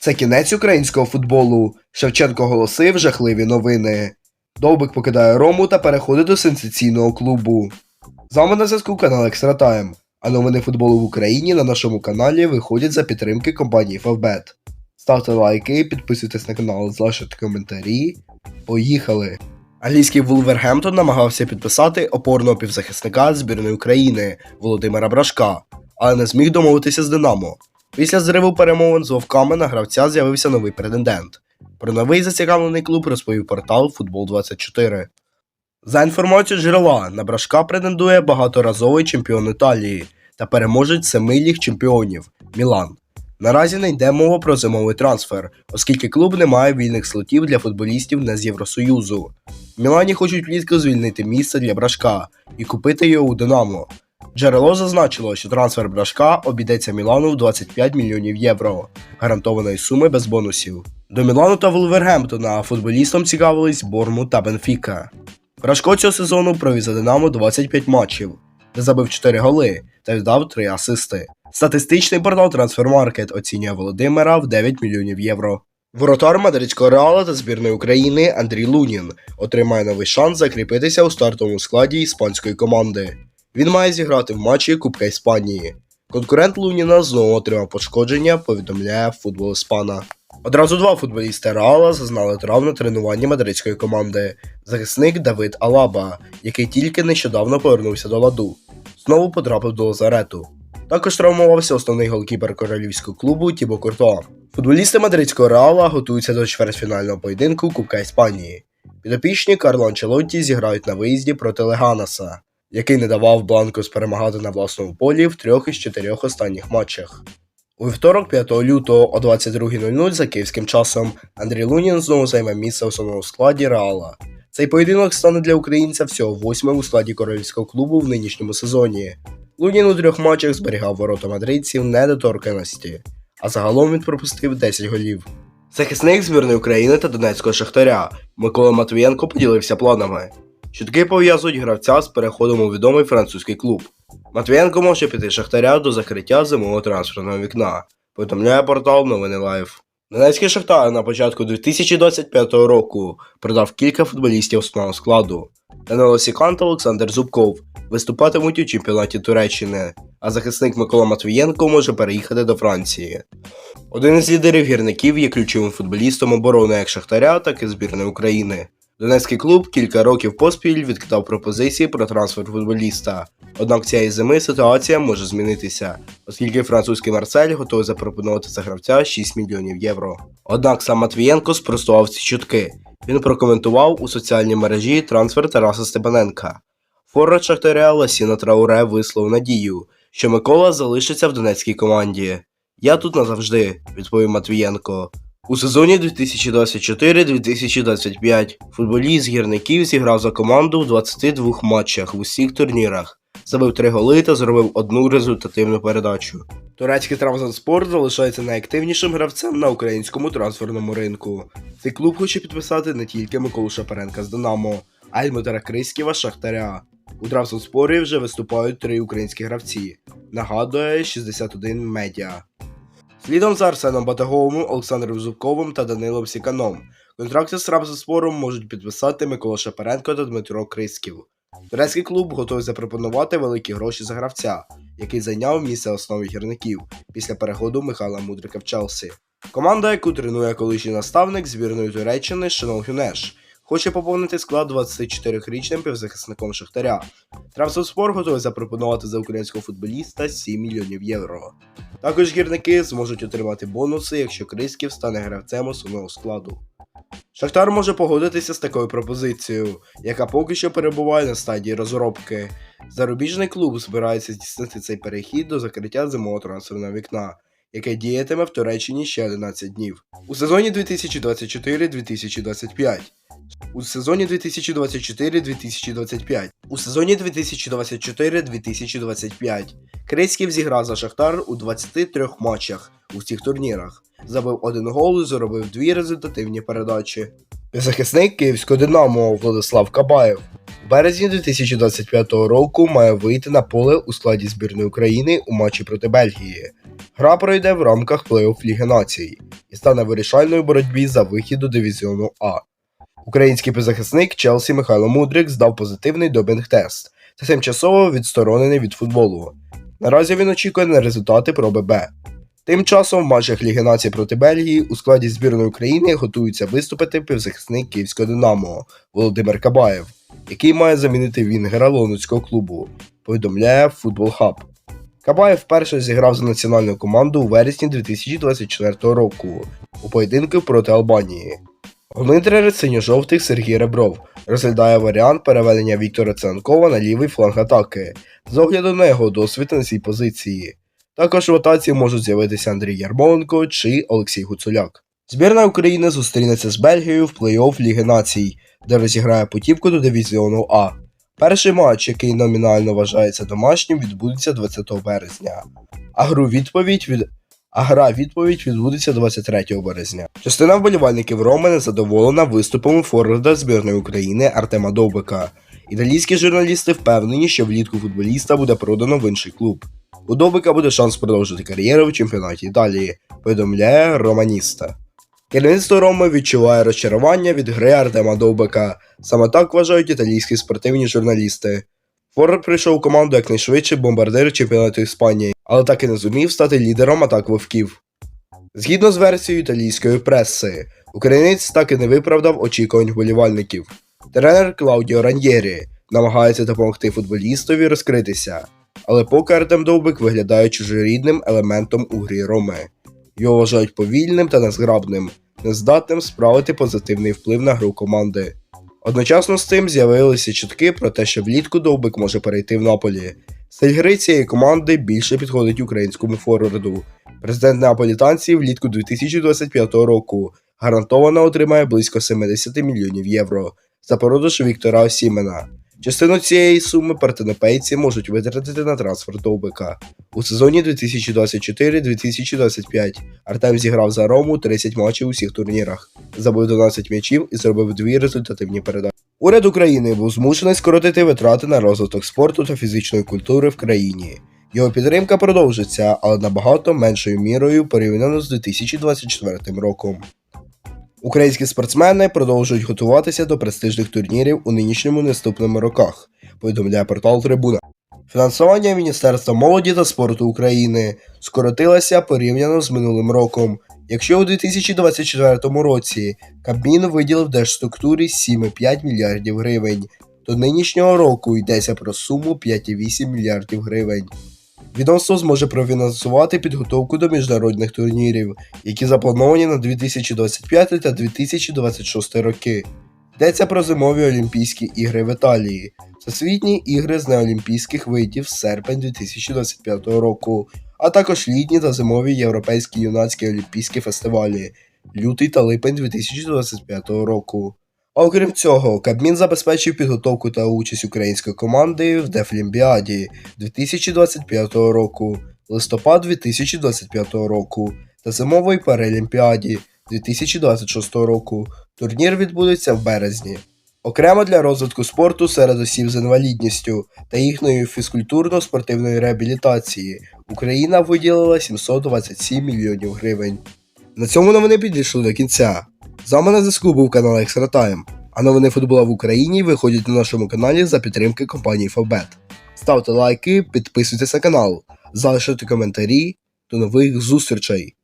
Це кінець українського футболу. Шевченко голосив жахливі новини. Довбик покидає Рому та переходить до сенсаційного клубу. З вами на зв'язку канал Екстра Тайм. А новини футболу в Україні на нашому каналі виходять за підтримки компанії Favbet. Ставте лайки, підписуйтесь на канал, залишайте коментарі. Поїхали! Англійський Вулвергемптон намагався підписати опорного півзахисника збірної України Володимира Брашка, але не зміг домовитися з Динамо. Після зриву перемовин з вовками на гравця з'явився новий претендент. Про новий зацікавлений клуб розповів портал Футбол 24 За інформацією джерела, на Брашка претендує багаторазовий чемпіон Італії та переможець семи ліг чемпіонів Мілан. Наразі не йде мова про зимовий трансфер, оскільки клуб не має вільних слотів для футболістів не з Євросоюзу. В Мілані хочуть влітку звільнити місце для Брашка і купити його у Динамо. Джерело зазначило, що трансфер Брашка обійдеться Мілану в 25 мільйонів євро, гарантованої суми без бонусів. До Мілану та Вулвергемптона футболістом цікавились Борму та Бенфіка. Брашко цього сезону провів за Динамо 25 матчів, де забив 4 голи та віддав 3 асисти. Статистичний портал Transfermarkt оцінює Володимира в 9 мільйонів євро. Воротар мадридського реала та збірної України Андрій Лунін отримає новий шанс закріпитися у стартовому складі іспанської команди. Він має зіграти в матчі Кубка Іспанії. Конкурент Луніна знову отримав пошкодження, повідомляє футбол Іспана. Одразу два футболісти Реала зазнали травм на тренуванні мадридської команди. Захисник Давид Алаба, який тільки нещодавно повернувся до ладу, знову потрапив до лазарету. Також травмувався основний голкіпер королівського клубу Тібо Куртуа. Футболісти мадридського Реала готуються до чвертьфінального поєдинку Кубка Іспанії. Підопічні Карло Анчелотті зіграють на виїзді проти Леганаса, який не давав Бланкос перемагати на власному полі в трьох із чотирьох останніх матчах. У вівторок, 5 лютого о 22.00 за київським часом Андрій Лунін знову займе місце в основному складі Реала. Цей поєдинок стане для українця всього восьмим у складі королівського клубу в нинішньому сезоні. Лунін у трьох матчах зберігав ворота мадридців недоторканості, а загалом він пропустив 10 голів. Захисник збірної України та Донецького Шахтаря Микола Матвієнко поділився планами. Чутки пов'язують гравця з переходом у відомий французький клуб. Матвієнко може піти Шахтаря до закриття зимового трансферного вікна, повідомляє портал Новини Лайф. Донецький Шахтар на початку 2025 року продав кілька футболістів основного складу. Данило Сікан та Олександр Зубков виступатимуть у чемпіонаті Туреччини, а захисник Микола Матвієнко може переїхати до Франції. Один із лідерів гірників є ключовим футболістом оборони як Шахтаря, так і збірної України. Донецький клуб кілька років поспіль відкидав пропозиції про трансфер футболіста. Однак цієї зими ситуація може змінитися, оскільки французький Марсель готовий запропонувати за гравця 6 мільйонів євро. Однак сам Матвієнко спростував ці чутки. Він прокоментував у соціальній мережі трансфер Тараса Степаненка. Форвард Шахтаря Ласіна Трауре висловив надію, що Микола залишиться в донецькій команді. Я тут назавжди, відповів Матвієнко. У сезоні 2024-2025 футболіст гірників зіграв за команду в 22 матчах в усіх турнірах, забив 3 голи та зробив одну результативну передачу. Турецький Травзанспорт залишається найактивнішим гравцем на українському трансферному ринку. Цей клуб хоче підписати не тільки Миколу Шапаренка з Динамо, а й Дмитра Криськіва Шахтаря. У Травзанспорі вже виступають три українські гравці. Нагадує 61 медіа. Слідом за Арсеном Батаговим, Олександром Зубковим та Данилом Сіканом. Контракти з Трабзонспором можуть підписати Микола Шапаренко та Дмитро Крисків. Турецький клуб готовий запропонувати великі гроші за гравця, який зайняв місце основи гірників після переходу Михайла Мудрика в Челсі. Команда, яку тренує колишній наставник збірної Туреччини Шенол Гюнеш, хоче поповнити склад 24-річним півзахисником Шахтаря. Трабзонспор готовий запропонувати за українського футболіста 7 мільйонів євро. Також гірники зможуть отримати бонуси, якщо Криськів стане гравцем основного складу. Шахтар може погодитися з такою пропозицією, яка поки що перебуває на стадії розробки. Зарубіжний клуб збирається здійснити цей перехід до закриття зимового трансферного вікна, яке діятиме в Туреччині ще 11 днів. У сезоні 2024-2025. У сезоні 2024-2025. У сезоні 2024-2025 Крицьків зіграв за Шахтар у 23 матчах у всіх турнірах. Забив один гол і заробив дві результативні передачі. Захисник київського Динамо Владислав Кабаєв в березні 2025 року має вийти на поле у складі збірної України у матчі проти Бельгії. Гра пройде в рамках плей-офф Ліги Націй. і стане вирішальною боротьбі за вихід до дивізіону А. Український півзахисник Челсі Михайло Мудрик здав позитивний допінг-тест та тимчасово відсторонений від футболу. Наразі він очікує на результати проби Б. Тим часом в матчах Ліги націй проти Бельгії у складі збірної України готується виступити півзахисник київського Динамо Володимир Кабаєв, який має замінити Вінгера Лондонського клубу, повідомляє Football Hub. Кабаєв вперше зіграв за національну команду у вересні 2024 року у поєдинку проти Албанії. Тренер синьо-жовтих Сергій Ребров розглядає варіант переведення Віктора Цанкова на лівий фланг атаки з огляду на його досвід на цій позиції. Також в ротації можуть з'явитися Андрій Ярмоленко чи Олексій Гуцуляк. Збірна України зустрінеться з Бельгією в плей-офф Ліги націй, де розіграє путівку до дивізіону А. Перший матч, який номінально вважається домашнім, відбудеться 20 березня, а гру відповідь від а гра відповідь відбудеться 23 березня. Частина вболівальників Роми незадоволена виступом форварда збірної України Артема Довбика. Італійські журналісти впевнені, що влітку футболіста буде продано в інший клуб. У Довбика буде шанс продовжити кар'єру в чемпіонаті Італії, повідомляє Романіста. Керівництво Роми відчуває розчарування від гри Артема Довбика. Саме так вважають італійські спортивні журналісти. Форвард прийшов у команду як найшвидший бомбардир чемпіонату Іспанії, але так і не зумів стати лідером атак вовків. Згідно з версією італійської преси, українець так і не виправдав очікувань вболівальників. Тренер Клаудіо Раньєрі намагається допомогти футболістові розкритися, але поки Артем Довбик виглядає чужорідним елементом у грі Роми. Його вважають повільним та незграбним, нездатним справити позитивний вплив на гру команди. Одночасно з цим з'явилися чутки про те, що влітку Довбик може перейти в Наполі. Стиль гри цієї команди більше підходить українському форварду. Президент Неаполітанці влітку 2025 року гарантовано отримає близько 70 мільйонів євро за продаж Віктора Осімена. Частину цієї суми партенопейці можуть витратити на трансфер Довбика. У сезоні 2024-2025 Артем зіграв за Рому 30 матчів у всіх турнірах, забив 12 м'ячів і зробив дві результативні передачі. Уряд України був змушений скоротити витрати на розвиток спорту та фізичної культури в країні. Його підтримка продовжиться, але набагато меншою мірою порівняно з 2024 роком. Українські спортсмени продовжують готуватися до престижних турнірів у нинішньому наступному роках, повідомляє портал Трибуна. Фінансування Міністерства молоді та спорту України скоротилося порівняно з минулим роком. Якщо у 2024 році Кабмін виділив держструктурі 7,5 мільярдів гривень, то нинішнього року йдеться про суму 5,8 мільярдів гривень. Відомство зможе профінансувати підготовку до міжнародних турнірів, які заплановані на 2025 та 2026 роки. Йдеться про зимові Олімпійські ігри в Італії, Всесвітні ігри з неолімпійських видів з серпень 2025 року, а також літні та зимові європейські юнацькі олімпійські фестивалі лютий та липень 2025 року. Окрім цього, Кабмін забезпечив підготовку та участь української команди в Дефлімпіаді 2025 року, листопад 2025 року та зимової Паралімпіаді 2026 року. Турнір відбудеться в березні. Окремо для розвитку спорту серед осіб з інвалідністю та їхньої фізкультурно-спортивної реабілітації Україна виділила 727 мільйонів гривень. На цьому новини підійшли до кінця. З вами на зв'язку був канал Time, а новини футбола в Україні виходять на нашому каналі за підтримки компанії Фабет. Ставте лайки, підписуйтесь на канал, залишайте коментарі. До нових зустрічей!